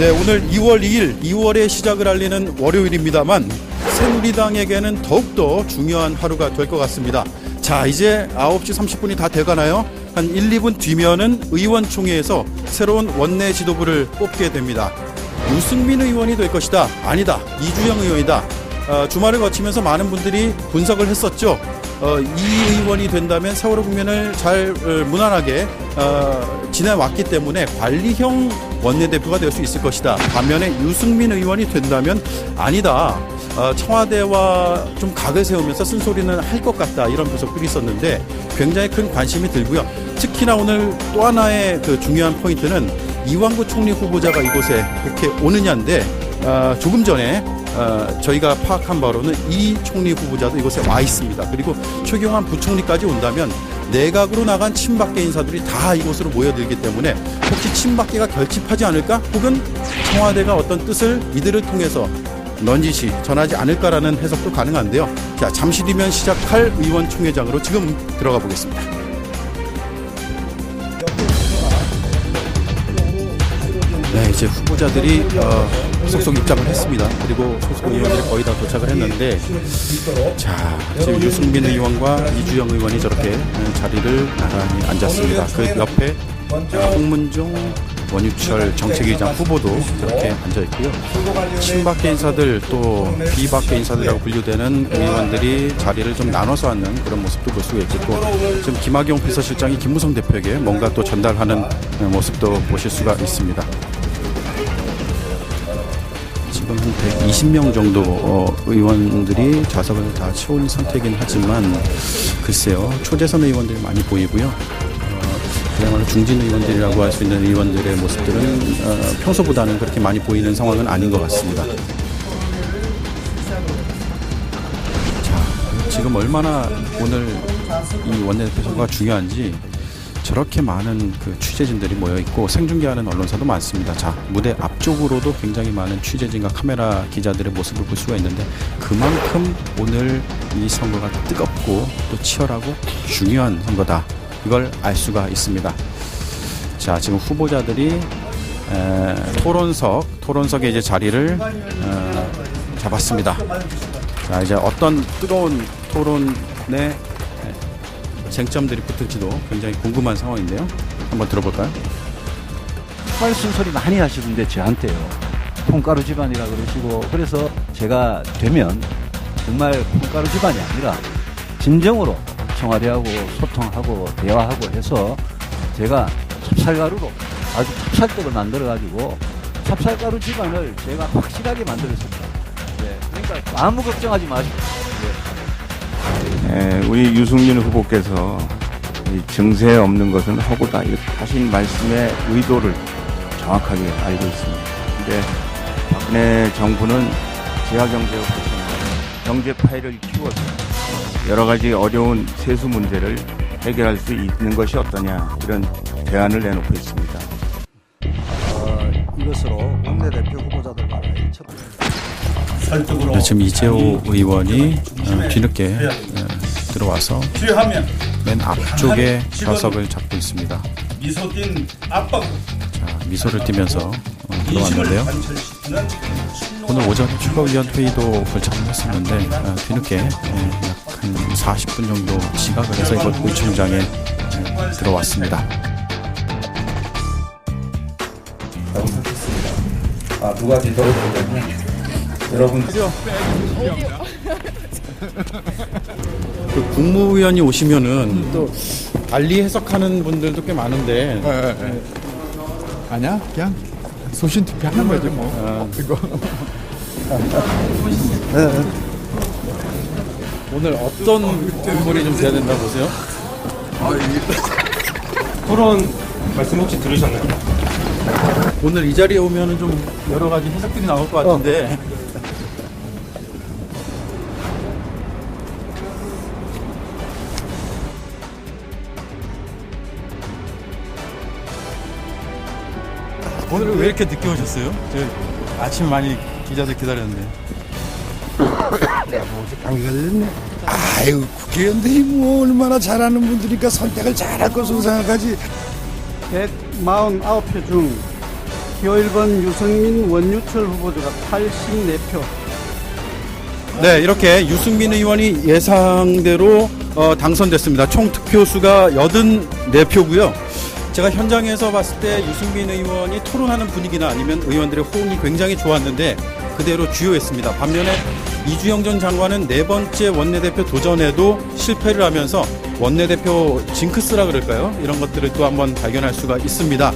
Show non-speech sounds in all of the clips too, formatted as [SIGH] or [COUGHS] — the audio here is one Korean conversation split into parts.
네, 오늘 2월 2일, 2월의 시작을 알리는 월요일입니다만 새누리당에게는 더욱더 중요한 하루가 될 것 같습니다. 자, 이제 9시 30분이 다 돼가나요? 한 1, 2분 뒤면은 의원총회에서 새로운 원내 지도부를 뽑게 됩니다. 유승민 의원이 될 것이다. 아니다. 이주영 의원이다. 어, 주말을 거치면서 많은 분들이 분석을 했었죠. 어, 이 의원이 된다면 세월호 국면을 잘 어, 무난하게 어, 지내왔기 때문에 관리형 원내대표가 될 수 있을 것이다. 반면에 유승민 의원이 된다면 아니다. 어, 청와대와 좀 각을 세우면서 쓴소리는 할 것 같다. 이런 분석들이 있었는데 굉장히 큰 관심이 들고요. 특히나 오늘 또 하나의 그 중요한 포인트는 이완구 총리 후보자가 이곳에 이렇게 오느냐인데 어, 조금 전에 어, 저희가 파악한 바로는 이 총리 후보자도 이곳에 와 있습니다. 그리고 최경환 부총리까지 온다면 내각으로 나간 친박계 인사들이 다 이곳으로 모여들기 때문에 혹시 친박계가 결집하지 않을까? 혹은 청와대가 어떤 뜻을 이들을 통해서 넌지시 전하지 않을까라는 해석도 가능한데요. 자, 잠시 뒤면 시작할 의원총회장으로 지금 들어가 보겠습니다. 네, 이제 후보자들이 어, 속속 입장을 했습니다. 그리고 소속 의원들이 거의 다 도착을 했는데, 자, 지금 유승민 의원과 이주영 의원이 저렇게 어, 자리를 나란히 앉았습니다. 그 옆에 자, 홍문종 원유철 정책위장 후보도 저렇게 앉아 있고요. 친박계 인사들 또 비박계 인사들이라고 분류되는 의원들이 자리를 좀 나눠서 앉는 그런 모습도 볼 수가 있겠고 지금 김학용 비서실장이 김무성 대표에게 뭔가 또 전달하는 모습도 보실 수가 있습니다. 지금 한 120명 정도 어, 의원들이 좌석을 다 채운 상태이긴 하지만 글쎄요 초재선 의원들이 많이 보이고요. 어, 그야말로 중진 의원들이라고 할 수 있는 의원들의 모습들은 어, 평소보다는 그렇게 많이 보이는 상황은 아닌 것 같습니다. 자, 지금 얼마나 오늘 이 원내대표 선거가 중요한지 저렇게 많은 그 취재진들이 모여 있고 생중계하는 언론사도 많습니다. 자, 무대 앞쪽으로도 굉장히 많은 취재진과 카메라 기자들의 모습을 볼 수가 있는데 그만큼 오늘 이 선거가 뜨겁고 또 치열하고 중요한 선거다. 이걸 알 수가 있습니다. 자, 지금 후보자들이 에, 토론석, 토론석에 이제 자리를 어, 잡았습니다. 자, 이제 어떤 뜨거운 토론의 쟁점들이 붙을지도 굉장히 궁금한 상황인데요. 한번 들어볼까요? 말씀 소리 많이 하시던데 저한테요. 콩가루 집안이라 그러시고 그래서 제가 되면 정말 콩가루 집안이 아니라 진정으로 청와대하고 소통하고 대화하고 해서 제가 찹쌀가루로 아주 찹쌀떡을 만들어가지고 찹쌀가루 집안을 제가 확실하게 만들었습니다. 예, 그러니까 아무 걱정하지 마시고. 에, 우리 유승민 후보께서 이 정세 없는 것은 허구다 이렇게 하신 말씀의 의도를 정확하게 알고 있습니다. 근데 박근혜 정부는 지하경제로 경제 파일을 키워서 여러 가지 어려운 세수 문제를 해결할 수 있는 것이 어떠냐 이런 대안을 내놓고 있습니다. 어, 이것으로 원내대표 후보자들 간의 첫 네, 지금 이재호 의원이 어, 뒤늦게 어, 들어와서 필요하면 맨 앞쪽에 좌석을 잡고 있습니다. 미소 띤 압박. 자, 미소를 띠면서 어, 들어왔는데요. 오늘 오전에 최고위원 회의도 불참을 했었는데 어, 뒤늦게 약한 40분 정도 지각을 해서 이곳 의총장에 에, 들어왔습니다. 아, 더 때문에 여러분. 그 국무위원이 오시면은 또 달리 해석하는 분들도 꽤 많은데. 아니야? 그냥 소신 투표 하는 거지 뭐. 그거. [LAUGHS] 오늘 어떤 인물이 좀 돼야 된다 고 보세요? 토론 말씀 혹시 들으셨나요? 오늘 이 자리에 오면은 좀 여러 가지 해석들이 나올 것 같은데 오늘 왜 이렇게 늦게 오셨어요? 저 아침 많이 기자들 기다렸는데 [COUGHS] 감기 걸렸네 아유 국회의원들이 뭐 얼마나 잘하는 분들이니까 선택을 잘할 것으로 생각하지 149표 중표 1번 유승민 원유철 후보자가 84표. 네, 이렇게 유승민 의원이 예상대로 어, 당선됐습니다. 총 득표 수가 84표고요. 제가 현장에서 봤을 때 유승민 의원이 토론하는 분위기나 아니면 의원들의 호응이 굉장히 좋았는데 그대로 주요했습니다. 반면에 이주영 전 장관은 네 번째 원내대표 도전에도 실패를 하면서 원내대표 징크스라 그럴까요? 이런 것들을 또 한번 발견할 수가 있습니다.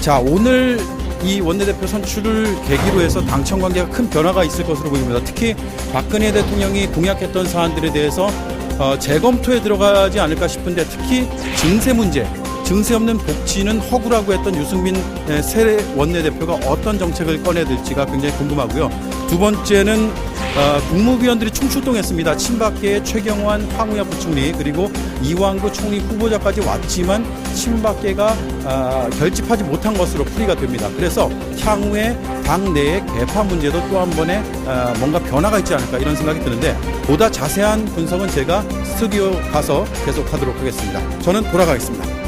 자, 오늘 이 원내대표 선출을 계기로 해서 당청 관계가 큰 변화가 있을 것으로 보입니다. 특히 박근혜 대통령이 공약했던 사안들에 대해서 어, 재검토에 들어가지 않을까 싶은데 특히 증세 문제, 증세 없는 복지는 허구라고 했던 유승민 에, 새 원내대표가 어떤 정책을 꺼내들지가 굉장히 궁금하고요. 두 번째는 어, 국무위원들이 총출동했습니다. 친박계의 최경환 황우엽 부총리 그리고 이왕구 총리 후보자까지 왔지만 친박계가 아, 결집하지 못한 것으로 풀이가 됩니다. 그래서 향후에 당 내의 개파 문제도 또 한 번에 아, 뭔가 변화가 있지 않을까 이런 생각이 드는데 보다 자세한 분석은 제가 스튜디오 가서 계속하도록 하겠습니다. 저는 돌아가겠습니다.